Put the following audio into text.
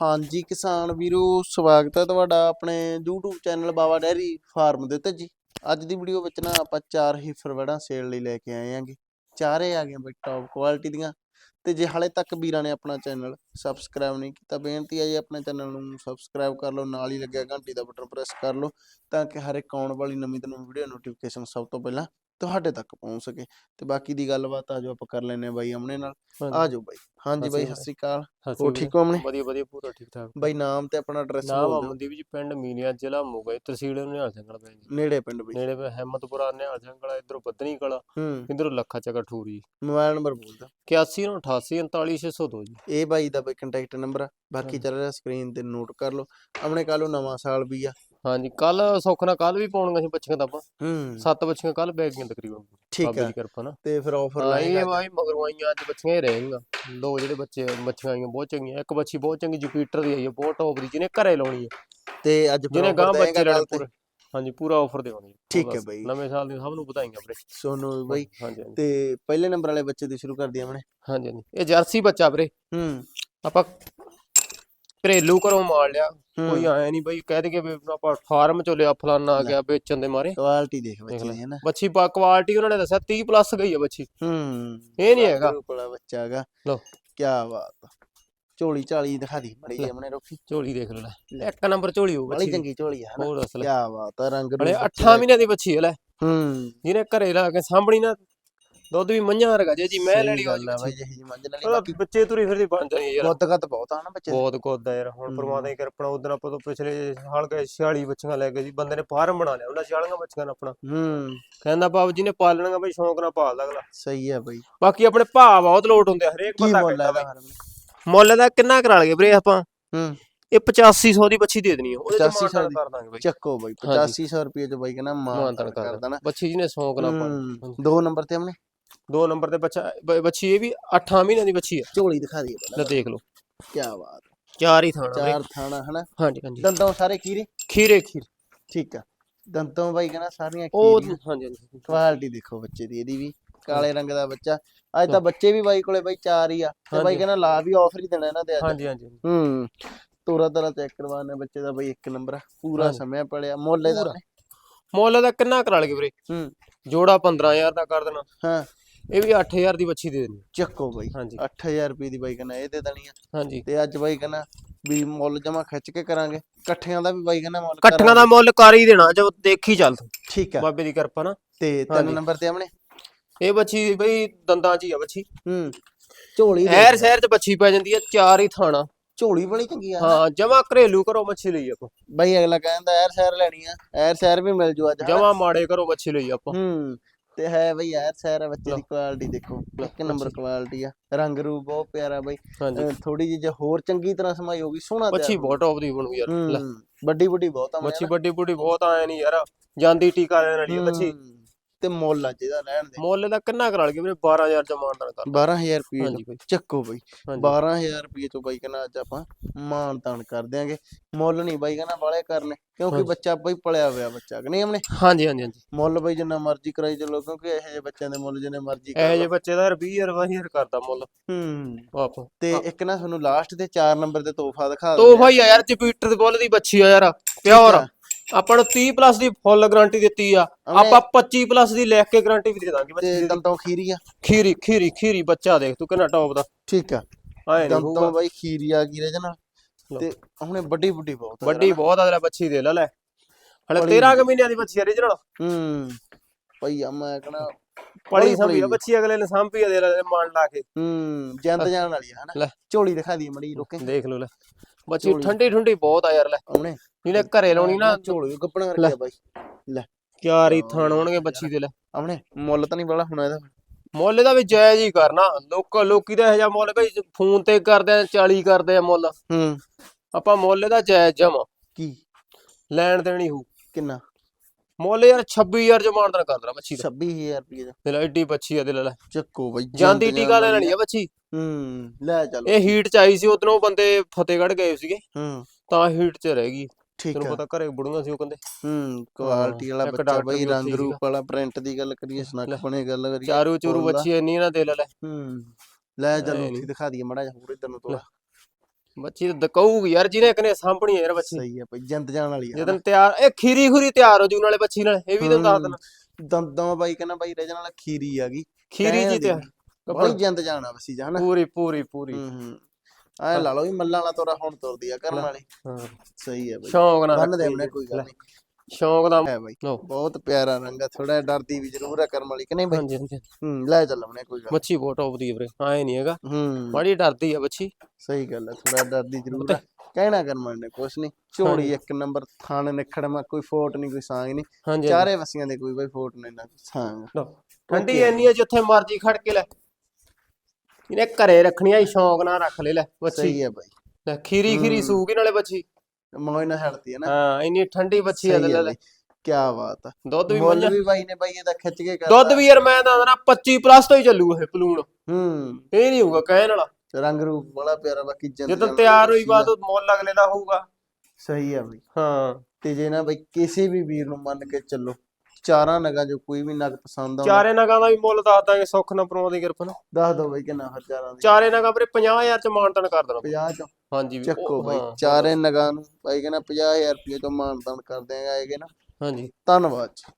ਹਾਂਜੀ, ਕਿਸਾਨ ਵੀਰੋ, ਸਵਾਗਤ ਹੈ ਤੁਹਾਡਾ ਆਪਣੇ YouTube channel Baba dairy farm ਦੇ ਉੱਤੇ ਜੀ। ਅੱਜ ਦੀ ਵੀਡੀਓ ਵਿੱਚ ਨਾ ਆਪਾਂ ਚਾਰ ਹੀਫਰ ਵੜਾਂ ਸੇਲ ਲਈ ਲੈ ਕੇ ਆਏ ਆਂਗੇ। ਚਾਰੇ ਆ ਗਏ ਬਈ ਟੌਪ ਕੁਆਲਿਟੀ ਦੀਆਂ। ਤੇ ਜੇ ਹਾਲੇ ਤੱਕ ਵੀਰਾਂ ਨੇ ਆਪਣਾ ਚੈਨਲ ਸਬਸਕ੍ਰਾਈਬ ਨਹੀਂ ਕੀਤਾ, ਬੇਨਤੀ ਹੈ ਜੀ ਆਪਣੇ ਚੈਨਲ ਨੂੰ ਸਬਸਕ੍ਰਾਈਬ ਕਰ ਲਓ, ਨਾਲ ਹੀ ਲੱਗਿਆ ਘੰਟੀ ਦਾ ਬਟਨ ਪ੍ਰੈਸ ਕਰ ਲਓ, ਤਾਂ ਕਿ ਹਰ ਇੱਕ ਆਉਣ ਵਾਲੀ ਨਵੀਂ ਤੋਂ ਨਵੀਂ ਵੀਡੀਓ ਨੋਟੀਫਿਕੇਸ਼ਨ ਸਭ ਤੋਂ ਪਹਿਲਾਂ ਤੁਹਾਡੇ ਤੱਕ ਪਹੁੰਚ ਸਕੇ। ਤੇ ਬਾਕੀ ਦੀ ਗੱਲਬਾਤ ਆ ਜੋ ਆਪਾਂ ਕਰ ਲੈਨੇ ਬਾਈ ਅਮਨੇ ਨਾਲ। ਆ ਜਾਓ ਬਾਈ। ਹਾਂਜੀ ਬਾਈ ਸਤਿ ਸ੍ਰੀ ਅਕਾਲ। ਹੋ ਠੀਕ ਹੋ ਅਮਨੇ? ਵਧੀਆ ਵਧੀਆ ਪੂਰਾ ਠੀਕ ਠਾਕ। ਬਾਈ ਨਾਮ ਤੇ ਆਪਣਾ ਐਡਰੈਸ ਨਾਮ ਅਮਨਦੀਪ ਜੀ ਪਿੰਡ ਮੀਨੀਆ ਜ਼ਿਲ੍ਹਾ ਮੋਗਾ ਤਹਿਸੀਲ ਨਿਹਾਲ ਸਿੰਘਲ ਪੈ ਜੀ। ਨੇੜੇ ਪਿੰਡ ਬਈ। ਨੇੜੇ ਪੈ ਹਿੰਮਤਪੁਰਾ ਨਿਹਾਲ ਸਿੰਘਲ ਇਧਰੋਂ ਬੱਦਨੀ ਕਲਾ ਇਧਰੋਂ ਲੱਖਾ ਚੱਕਰ ਠੂਰੀ ਮੋਬਾਈਲ ਨੰਬਰ ਬੋਲ ਦਿਓ। 8188 39602 ਜੀ। ਇਹ ਬਾਈ ਦਾ ਬਈ ਕੰਟੈਕਟ ਨੰਬਰ ਆ। ਬਾਕੀ। ਚੱਲ ਰਿਹਾ ਸਕਰੀਨ ਤੇ ਨੋਟ ਕਰ ਲਓ। ਆਪਣੇ ਕੱਲ ਨੂੰ ਨਵਾਂ ਸਾਲ ਵੀ ਆ। ਹਾਂਜੀ ਕੱਲ ਸੁੱਖ ਨਾਲ ਕੱਲ ਵੀ ਪਾਉਣੀਆਂ ਸੀ ਬੱਚੀਆਂ ਤਾਂ ਆਪਾਂ। ਹੂੰ। ਸੱਤ ਬੱਚੀਆਂ ਕੱਲ ਬੈਗ ਗਈਆਂ ਤਕਰੀਬਨ। ਠੀਕ ਦੀ ਕਿਰਪਾ ਨਾਲ। ਤੇ ਫਿਰ ਆਫਰ ਹਾਂ ਇਹ ਲਾਏਗਾ ਵਾਈ ਮਗਰੋਂ ਆਈਆਂ ਅੱਜ ਬੱਚੀਆਂ ਹੀ ਰਹਿਣਗੀਆਂ ਦੋ ਜਿਹੜੇ ਬੱਚੇ ਬੱਚੀਆਂ ਆਈਆਂ ਬਹੁਤ ਚੰਗੀਆਂ। ਇੱਕ ਬੱਚੀ ਬਹੁਤ ਚੰਗੀ ਜੁਪੀਟਰ ਦੀ ਆਈ ਹੈ ਬਹੁਤ ਟੌਪ ਦੀ ਜਿਹਨੇ ਘਰੇ ਲਾਉਣੀ ਹੈ ਤੇ ਅੱਜ ਜਿਹਨੇ ਗਾਂ ਬੱਚੇ ਤੇ। ਪੂਰੇ। ਹਾਂਜੀ ਪੂਰਾ ਆਫਰ ਦੇਵਾਂਗੇ। ਠੀਕ ਹੈ ਬਾਈ। ਨਵੇਂ ਸਾਲ ਦੀਆਂ ਸਭ ਨੂੰ ਵਧਾਈਆਂ ਵੀਰੇ। ਸੋਨੂੰ ਬਾਈ। ਤੇ ਪਹਿਲੇ ਨੰਬਰ ਵਾਲੇ ਬੱਚੇ ਦੀ ਸ਼ੁਰੂ ਕਰਦੀ ਆਪਣੇ ਹਾਂਜੀ ਹਾਂਜੀ। ਇਹ ਜਰਸੀ ਬੱਚਾ ਵੀਰੇ। ਹੂੰ। ਆਪਾਂ ਘਰੇਲੂ ਘਰੋਂ ਮਾਰ ਲਿਆ ਕੋਈ ਹੂੰ ਆਇਆ ਨਹੀਂ ਬਈ ਕਹਿ ਦੇਗੇ ਵੀ ਆਪਾਂ ਫਾਰਮ ਚੋਂ ਲਿਆ ਫਲਾਨਾ ਆ ਲੈ। ਗਿਆ ਵੇਚਣ ਦੇ ਮਾਰੇ ਕੁਆਲਿਟੀ ਦੇਖ ਬੱਚੇ ਲੈ। ਦੀ ਹੈ ਨਾ ਬੱਚੀ ਪਾ ਕੁਆਲਿਟੀ ਉਹਨਾਂ ਨੇ ਦੱਸਿਆ 30 ਪਲੱਸ ਗਈ ਆ ਬੱਚੀ ਹੂੰ ਇਹ ਨਹੀਂ ਹੈਗਾ ਵਾਲਾ ਬੱਚਾ ਹੈਗਾ ਲਓ। ਕੀ ਬਾਤ। ਝੋਲੀ ਝਾਲੀ ਦਿਖਾ ਦੀ ਮੜੀ ਲੈ। ਆਪਣੇ ਰੋਕੀ ਝੋਲੀ ਦੇਖ ਲੈ ਲੈ। ਇੱਕ ਨੰਬਰ ਝੋਲੀ ਹੋ ਬੜੀ ਬੱਚੀ ਦੀ। ਚੰਗੀ ਝੋਲੀ ਆ ਹਨਾ ਹੋਰ ਅਸਲ ਕੀ ਬਾਤ ਰੰਗ ਰੂਪ 8 ਬੱਚੇ ਮਹੀਨਿਆਂ ਦੀ ਬੱਚੀ ਹੈ ਲੈ ਹੂੰ ਜਿਹਨੇ ਘਰੇ ਲਾ ਕੇ ਸਾਂਭਣੀ ਨਾ ਦੁੱਧ ਵੀ ਮੰਝਾਂ ਵਰਗਾ ਜੇ ਜੀ ਮੈਂ ਲੈਣੀ ਗੱਲ ਆ ਹੋਈ ਬਾਈ ਜਿਹੀ ਜਿਹੀ ਮੰਜ ਲੈਣੀ ਬਾਕੀ ਬੱਚੇ ਤੁਰੀ ਫਿਰਦੀ ਬਣ ਜਾਣੀ ਯਾਰ। ਗੁੱਦ ਗੱਦ ਬਹੁਤ ਆ ਨਾ ਬੱਚੇ। ਬਹੁਤ ਗੁੱਦ ਆ ਯਾਰ ਹੁਣ ਹੂੰ। ਪਰਮਾਤਮਾ ਦੀ ਕਿਰਪਾ ਉਦੋਂ ਆਪਾਂ ਤੋਂ ਪਿਛਲੇ ਸਾਲ ਗਏ 46 ਬੱਚੀਆਂ ਲੈ ਕੇ ਜੀ ਬੰਦੇ ਨੇ ਫਾਰਮ ਬਣਾ ਲਿਆ ਉਹਨਾਂ 46 ਬੱਚੀਆਂ ਨਾਲ ਆਪਣਾ। ਹੂੰ। ਕਹਿੰਦਾ ਬਾਬੂ ਜੀ ਨੇ ਪਾਲਣੀਆਂ ਬਈ ਸ਼ੌਂਕ ਨਾਲ ਪਾਲਦਾ ਅਗਲਾ। ਸਹੀ ਆ ਬਾਈ। ਬਾਕੀ ਆਪਣੇ ਭਾਅ ਬਹੁਤ ਲੋਟ ਹੁੰਦੇ ਆ ਹਰੇਕ ਬੰਦਾ ਮੁੱਲ ਕਹਿੰਦਾ ਮੁੱਲ ਦਾ ਕਿੰਨਾ ਕਰਾ ਲਗੇ ਵੀਰੇ ਆਪਾਂ? ਹੂੰ। ਇਹ 8500 ਦੀ ਬੱਚੀ ਦੇ ਦੇਣੀ ਆ ਉਹਦੇ ਚ 8500 ਮਾਨਤਾਨ ਦੀ। ਕਰ ਦਾਂਗੇ ਬਈ। ਚੱਕੋ ਬਾਈ ਹਾਂਜੀ। 8500 ਰੁਪਏ ਚ ਬਾਈ ਕਹਿੰਦਾ ਮਾਨ ਮਾਨਤਾਨ ਕਰ ਨਾ ਬੱਚੀ ਜਿਹਨੇ ਸ਼ੌਂਕ ਨਾਲ ਪਾਲ ਹੂੰ ਦੋ ਨੰਬਰ ਤੇ ਹਮਨੇ ਦੋ ਨੰਬਰ ਤੇ ਬੱਚਾ ਬ- ਬੱਚੀ ਇਹ ਵੀ 8 ਮਹੀਨਿਆਂ ਦੀ ਬੱਚੀ ਆ। ਝੋਲੀ ਦਿਖਾ ਦਈਏ ਲੈ ਪਹਿਲਾਂ ਦੇਖ ਲਓ। ਕੀ ਬਾਤ। ਚਾਰ ਹੀ ਥਾਣਾ ਵੀਰੇ। ਚਾਰ ਥਾਣਾ ਹਨਾ? ਹਾਂਜੀ ਹਾਂਜੀ। ਦੰਦੋਂ ਸਾਰੇ ਕੀਰੇ ਖੀਰੇ। ਖੀਰ। ਠੀਕ ਆ। ਦੰਦੋਂ ਬਾਈ ਕਹਿੰਦਾ ਸਾਰੀਆਂ ਉਹ ਕੀਰੀਆਂ ਹਾਂਜੀ ਹਾਂਜੀ ਕੁਆਲਿਟੀ ਦੇਖੋ ਬੱਚੇ ਦੀ ਇਹਦੀ ਵੀ। ਕਾਲੇ ਰੰਗ ਦਾ ਬੱਚਾ। ਅੱਜ ਤਾਂ ਬੱਚੇ ਵੀ ਬਾਈ ਕੋਲੇ ਬਾਈ ਚਾਰ ਹੀ ਆ। ਤੇ ਬਾਈ ਹਾਂਜੀ। ਕਹਿੰਦਾ ਲਾ ਵੀ ਆਫਰ ਹੀ ਦੇਣਾ ਇਹਨਾਂ ਦੇ ਅੱਜ। ਹਾਂਜੀ ਹਾਂਜੀ ਹੂੰ। ਤੋਰਾ ਤਰਾ ਚੈੱਕ ਕਰਵਾਉਣਾ ਬੱਚੇ ਦਾ ਬਾਈ ਇੱਕ ਨੰਬਰ ਪੂਰਾ ਹਾਂਜੀ। ਸਮਿਆ ਪੜਿਆ। ਮੁੱਲ ਇਹਦਾ ਪੂਰਾ। ਮੁੱਲ ਦਾ ਕਿੰਨਾ ਕਰਾ ਲਗੇ ਵੀਰੇ? ਹੂੰ। ਜੋੜਾ 15000 ਦਾ ਕਰ ਦੇਣਾ। ਹਾਂ। ਇਹ ਵੀ 8000 ਦੀ ਬੱਚੀ ਦੇ ਦੇਣੀ ਚੱਕੋ ਬਾਈ ਹਾਂਜੀ। 8000 ਰੁਪਏ ਦੀ ਬਾਈ ਕਹਿੰਦਾ ਇਹ ਦੇ ਦੇਣੀ ਆ। ਹਾਂਜੀ। ਤੇ ਅੱਜ ਬਾਈ ਕਹਿੰਦਾ ਵੀ ਮੁੱਲ ਜਮਾ ਖਿੱਚ ਕੇ ਕਰਾਂਗੇ। ਇਕੱਠਿਆਂ ਦਾ ਵੀ ਬਾਈ ਕਹਿੰਦਾ ਮੁੱਲ ਇਕੱਠੀਆਂ ਦਾ ਮੁੱਲ ਕਰ ਹੀ ਦੇਣਾ ਜੋ ਦੇਖੀ ਚੱਲ ਠੀਕ ਆ। ਬਾਬੇ ਦੀ ਕਿਰਪਾ ਨਾ ਤੇ ਤਿੰਨ। ਨੰਬਰ ਤੇ ਆਮਣੇ ਇਹ ਬੱਚੀ ਬਈ ਦੰਦਾਂ 'ਚ ਹੀ ਆ ਬੱਚੀ ਹੂੰ। ਝੋਲੀ ਐਰ। ਸ਼ਹਿਰ 'ਚ ਬੱਚੀ ਪੈ ਜਾਂਦੀ ਆ ਚਾਰ ਹੀ ਥਾਣਾ। ਝੋਲੀ ਬੜੀ ਚੰਗੀ ਆ। ਹਾਂ ਜਮਾ ਘਰੇਲੂ ਕਰੋ ਮੱਛੀ ਲਈ ਆਪਾਂ। ਬਾਈ ਅਗਲਾ ਕਹਿੰਦਾ ਐਰ ਸੈਰ ਲੈਣੀ ਆ ਐਰ ਸੈਰ ਵੀ ਮਿਲ ਜੂ ਅੱਜ? ਜਮਾ ਮਾੜੇ ਕਰੋ ਮੱਛੀ ਲਈ ਆਪਾਂ। ਹੂੰ। ਤੇ ਹੈ ਬਈ ਸੈਰ ਆ ਬੱਚੇ। ਦੀ ਕੁਆਲਿਟੀ ਦੇਖੋ ਇੱਕ ਨੰਬਰ। ਕੁਆਲਿਟੀ ਆ ਰੰਗ ਰੂਪ ਬਹੁਤ ਪਿਆਰਾ ਬਾਈ। ਥੋੜੀ ਜਿਹੀ ਜੇ ਹੋਰ ਚੰਗੀ ਤਰ੍ਹਾਂ ਸਮਾਈ ਹੋਗੀ ਸੋਹਣਾ ਮੱਛੀ ਬਹੁਤ ਟੌਪ ਦੀ ਬਣੂ ਯਾਰ ਵੱਡੀ ਵੱਡੀ ਬਹੁਤ ਆ ਮੱਛੀ ਵੱਡੀ ਬੁੱਢੀ ਬਹੁਤ ਆਇਆ ਨਹੀਂ ਯਾਰ ਜਾਂਦੀ ਟੀਕਾ ਲੈਣ ਵਾਲੀ ਮੱਛੀ। ਤੇ ਮੁੱਲ ਆ ਜਿਹਦਾ ਲੈਣ ਦੇ। ਮੁੱਲ ਦਾ ਕਿੰਨਾ ਕਰਾ ਲਗੇ ਵੀਰੇ? 12000 ਚ ਮਾਨਦਾਨ ਕਰ 12000 ਰੁਪਏ ਚੱਕੋ ਬਾਈ। ਹਾਂਜੀ। 12000 ਰੁਪਏ ਤੋਂ ਬਾਈ ਕਹਿੰਦਾ ਅੱਜ ਆਪਾਂ ਮਾਨ ਤਾਨ ਕਰ ਦਿਆਂਗੇ। ਮੁੱਲ ਨਹੀਂ ਬਾਈ ਕਹਿੰਦਾ ਵਾਲੇ ਕਰਨੇ ਕਿਉਂਕਿ। ਬੱਚਾ ਬਾਈ ਪਲਿਆ ਹੋਇਆ ਬੱਚਾ ਕਿ ਨਹੀਂ ਹਮਨੇ ਹਾਂਜੀ ਹਾਂਜੀ ਹਾਂਜੀ। ਮੁੱਲ ਬਾਈ ਜਿੰਨਾ ਮਰਜ਼ੀ ਕਰਾਈ ਚੱਲੋ ਕਿਉਂਕਿ ਇਹੋ ਜਿਹੇ ਬੱਚਿਆਂ ਦੇ ਮੁੱਲ ਜਿੰਨੇ ਮਰਜ਼ੀ ਕਰ ਇਹ ਜੇ ਲਓ। ਬੱਚੇ ਦਾ 20000 22000 ਕਰਦਾ ਮੁੱਲ। ਹੂੰ। ਆਪ। ਤੇ ਹਾਂ। ਇੱਕ ਨਾ ਤੁਹਾਨੂੰ ਲਾਸਟ ਤੇ 4 ਨੰਬਰ ਤੇ ਤੋਹਫਾ ਦਿਖਾ ਤੋ ਭਾਈ ਆ ਯਾਰ ਜਪੀਟਰ ਦੇ ਬੁੱਲ ਦੀ ਬੱਚੀ ਆ ਯਾਰ। ਪਿਓਰ। ਆਪਾਂ ਨੂੰ 30 ਪਲੱਸ ਦੀ ਫੁੱਲ ਗਾਰੰਟੀ ਦਿੱਤੀ ਆ। ਆਪਾਂ 25 ਪਲੱਸ ਦੀ ਲਿਖ ਕੇ ਗਾਰੰਟੀ ਵੀ ਦੇ ਦਾਂਗੇ ਬੱਚੀ ਤੇ ਦੀ। ਦੰਦੋਂ ਖੀਰੀ ਆ? ਖੀਰੀ ਖੀਰੀ ਖੀਰੀ ਬੱਚਾ ਦੇਖ ਤੂੰ ਕਿੰਨਾ ਟੌਪ ਦਾ। ਠੀਕ ਆ। ਆਏ ਨਹੀਂ ਦੰਦੋਂ ਬਾਈ ਖੀਰੀ ਆ ਗਈ ਰਜਨਾ। ਤੇ ਹੁਣੇ ਵੱਡੀ ਵੱਡੀ ਬਹੁਤ ਵੱਡੀ ਬਹੁਤ ਆ ਲੈ ਬੱਚੀ ਦੇ ਲੈ ਲੈ। ਹਲੇ ਬੜੀ 13 ਕੁ ਮਹੀਨਿਆਂ ਦੀ ਬੱਚੀ ਆ original ਹੂੰ। ਭਈ ਆ ਮੈਂ ਕਹਣਾ ਪੜੀ ਸੰਭੀ ਬੱਚੀ ਅਗਲੇ ਨੇ ਸੰਭੀ ਆ ਦੇ ਲੈ ਮਾਨ ਲਾ ਕੇ। ਹੂੰ ਜੰਦ ਜਾਣ ਵਾਲੀ ਆ ਹਨਾ। ਲੈ। ਝੋਲੀ ਦਿਖਾ ਦੀ ਮੜੀ ਰੋਕੇ। ਦੇਖ ਲਓ ਲੈ। ਬੱਚੀ। ਠੰਡੀ ਠੰਡੀ ਬਹੁਤ ਆ ਯਾਰ ਲੈ। ਆਉਣੇ। ਜਿਹਨੇ ਘਰੇ ਲਾਉਣੀ ਨਾ। ਝੋਲੀ ਗੱਪਣਾ ਲੈ। ਕਰਕੇ ਆ ਬਾਈ। ਚਾਰ ਹੀ ਥਣ ਹੋਣਗੇ ਬੱਚੀ ਦੇ ਲੈ। ਆਉਣੇ। ਮੁੱਲ ਤਾਂ ਨਹੀਂ ਬੜਾ ਹੋਣਾ ਇਹਦਾ। ਮੁੱਲ ਇਹਦਾ ਵੀ ਜਾਇਜ਼ ਹੀ ਕਰਨਾ। ਲੋਕ ਲੋਕੀ ਦਾ ਇਹ ਜਿਹਾ ਮੁੱਲ ਬਈ ਫੋਨ ਤੇ ਕਰਦੇ ਆ 40 ਕਰਦੇ ਆ ਮੁੱਲ। ਹੂੰ। ਆਪਾਂ ਮੁੱਲ ਇਹਦਾ ਜਾਇਜ਼ ਜਮਾ। ਕੀ? ਲੈਣ ਦੇਣੀ ਹੋ ਕਿੰਨਾ? ਮੁੱਲ ਯਾਰ 26000 ਚ ਮਾਨਦਾਨ ਕਰਦਾ ਬੱਚੀ ਦਾ। 26000 ਰੁਪਏ ਦਾ। ਤੇ ਲੈ ਐਡੀ ਬੱਚੀ ਆ ਦੇ ਲੈ ਲੈ। ਚੱਕੋ ਬਾਈ ਜਾਂਦੀ ਟੀਕਾ ਲੈ ਲੈਣੀ ਆ ਬੱਚੀ। ਹੂੰ ਲੈ ਚਲੋ। ਇਹ ਹੀਟ ਚ ਆਈ ਸੀ ਉਧਰੋਂ ਬੰਦੇ ਫਤਿਹਗੜ੍ਹ ਗਏ ਸੀਗੇ। ਹੂੰ। ਤਾਂ ਹੀਟ ਚ ਰਹਿ ਗਈ। ਠੀਕ ਤੈਨੂੰ ਆ। ਪਤਾ ਘਰੇ ਬੁੜੀਆਂ ਸੀ ਉਹ ਕਹਿੰਦੇ। ਹੂੰ ਕੁਆਲਿਟੀ ਵਾਲਾ ਬੱਚਾ ਬਾਈ ਰੰਗ ਰੂਪ। ਵਾਲਾ ਪ੍ਰਿੰਟ ਦੀ ਗੱਲ ਕਰੀਏ ਸਨੱਖ ਲੈ। ਬਣੇ ਗੱਲ ਕਰੀਏ। ਚਾਰੂ ਚੂਰੂ। ਬੱਚੀ ਇੰਨੀ ਨਾ ਦੇ ਲੈ ਲੈ। ਹੂੰ ਲੈ ਚਲੋ। ਦਿਖਾ ਦਈਏ ਮੜਾ ਜਿਹਾ ਹੋਰ ਇਧਰ ਨੂੰ ਤੋੜਾ। ਬੱਚੀ ਤਾਂ ਦਕਾਊਗੀ ਯਾਰ ਜਿਹਨੇ ਇੱਕ ਨੇ ਸਾਂਭਣੀ ਯਾਰ ਬੱਚੀ। ਸਹੀ ਹੈ ਬਈ ਜਿੰਦ ਜਾਣ ਵਾਲੀ ਆ ਜਦੋਂ ਤਿਆਰ ਇਹ ਖੀਰੀ ਖੁਰੀ ਤਿਆਰ ਹੋ ਜੂ ਨਾਲੇ ਬੱਚੀ ਨਾਲ ਇਹ ਵੀ ਤਾਂ ਦੱਸ ਦੇਣਾ। ਦੰਦਾਂ ਬਾਈ ਕਹਿੰਦਾ ਬਾਈ ਰਜਨ ਵਾਲਾ ਖੀਰੀ ਆ ਗਈ। ਖੀਰੀ ਜੀ ਤੇ ਬੜੀ ਜਿੰਦ ਜਾਣਾ ਵਸੀ ਜਾਣਾ। ਪੂਰੀ ਪੂਰੀ ਪੂਰੀ। ਐ ਲਾ ਲਓ ਵੀ ਮੱਲਾਂ ਵਾਲਾ ਤੋਰਾ ਹੁਣ ਤੁਰਦੀ ਆ ਕਰਨ ਵਾਲੀ। ਹਾਂ। ਸਹੀ ਹੈ ਬਈ। ਸ਼ੌਂਕ ਨਾਲ ਬੰਨ ਦੇ ਉਹਨੇ। ਕੋਈ ਗੱਲ ਨਹੀਂ। ਸ਼ੌਂਕ ਦਾ ਹੈ ਬਈ। ਲਓ। ਬਹੁਤ ਪਿਆਰਾ ਰੰਗ ਆ ਥੋੜਾ ਡਰਦੀ ਵੀ ਜ਼ਰੂਰ ਆ ਕਰਮ ਵਾਲੀ ਕਿ ਨਹੀਂ ਬਈ? ਹਾਂਜੀ ਹਾਂਜੀ ਹੂੰ ਲੈ ਚੱਲ ਉਹਨੇ ਕੋਈ ਗੱਲ ਬੱਚੀ ਬਹੁਤ ਟੌਪ ਦੀ ਵੀਰੇ ਐ ਨਹੀਂ ਹੈਗਾ। ਹੂੰ। ਬੜੀ ਡਰਦੀ ਆ ਬੱਚੀ ਸਹੀ ਗੱਲ ਆ ਥੋੜਾ ਡਰਦੀ ਜ਼ਰੂਰ ਆ। ਕਹਿਣਾ ਕਰਮ ਨੇ ਕੁਛ ਨਹੀਂ ਝੋੜੀ ਇੱਕ ਨੰਬਰ ਥਾਣ ਨਿਖੜਮਾ ਕੋਈ ਫੋਟ ਨਹੀਂ ਕੋਈ ਸਾਂਗ ਨਹੀਂ। ਚਾਰੇ ਵਸੀਆਂ ਦੇ ਕੋਈ ਬਈ ਫੋਟ ਨਹੀਂ ਨਾ ਕੋਈ ਸਾਂਗ। ਠੰਡੀ ਇੰਨੀ ਹੈ ਜਿੱਥੇ ਮਰਜ਼ੀ ਖੜ ਕੇ ਲੈ। ਇਹਨੇ ਘਰੇ ਰੱਖਣੀ ਆ ਸ਼ੌਂਕ ਨਾਲ ਰੱਖ ਲੈ ਲੈ ਬੱਚੀ ਸਹੀ ਹੈ ਬਾਈ। ਲੈ ਖੀਰੀ ਖੀਰੀ ਸੂਗੀ ਨਾਲੇ ਬੱਚੀ ਮੋਇ ਨਾ ਛੱਡਦੀ ਹੈ ਨਾ। ਹਾਂ ਇੰਨੀ ਠੰਡੀ ਬੱਚੀ ਆ ਲੈ ਲੈ। ਕੀ ਬਾਤ ਆ। ਦੁੱਧ ਵੀ ਮੁੱਲ ਵੀ ਬਾਈ ਨੇ ਬਾਈ ਇਹਦਾ ਖਿੱਚ ਕੇ ਕਰਦਾ ਦੁੱਧ ਵੀ ਯਾਰ ਮੈਂ ਦੱਸਦਾ 25 ਪਲੱਸ ਤੋਂ ਹੀ ਚੱਲੂ ਇਹ ਪਲੂਣ। ਹੂੰ। ਇਹ ਨਹੀਂ ਹੋਊਗਾ ਕਹਿਣ ਵਾਲਾ। ਰੰਗ ਰੂਪ ਬੜਾ ਪਿਆਰਾ ਬਾਕੀ ਜਿੰਦ ਜਦੋਂ ਤਿਆਰ ਹੋਈ ਬਾਅਦ ਉਹ ਮੁੱਲ ਅਗਲੇ ਦਾ ਹੋਊਗਾ। ਸਹੀ ਆ ਬਈ। ਹਾਂ। ਤੇ ਜੇ ਨਾ ਬਈ ਕਿਸੇ ਵੀ ਵੀਰ ਨੂੰ ਮੰਨ ਕੇ ਚੱਲੋ ਚਾਰਾਂ ਨਗਾਂ ਜੋ ਕੋਈ ਵੀ ਨਗ ਪਸੰਦ ਆਉਂਦਾ। ਚਾਰੇ ਨਗਾਂ ਦਾ ਵੀ ਮੁੱਲ ਦੱਸ ਦਾਂਗੇ ਸੁੱਖ ਨਾ ਪਰੋਂ ਦੀ ਕਿਰਪਾ ਨਾਲ। ਦੱਸ ਦੋ ਬਈ ਕਿੰਨਾ ਹਜ਼ਾਰਾਂ ਦੀ ਚਾਰੇ ਨਗਾਂ ਵੀਰੇ 50000 ਚ ਮਾਨਤਨ ਕਰ ਦੇਣਾ। 50 ਚੋਂ। ਹਾਂਜੀ ਚੱਕੋ ਬਈ ਚਾਰੇ ਨਗਾਂ ਨੂੰ ਬਾਈ ਕਹਿੰਦਾ 50000 ਰੁਪਏ ਤੋਂ ਮਾਨਦਾਨ ਕਰ ਦਿਆਂਗਾ ਆਏਗੇ ਨਾ। ਹਾਂਜੀ। ਧੰਨਵਾਦ ਜੀ।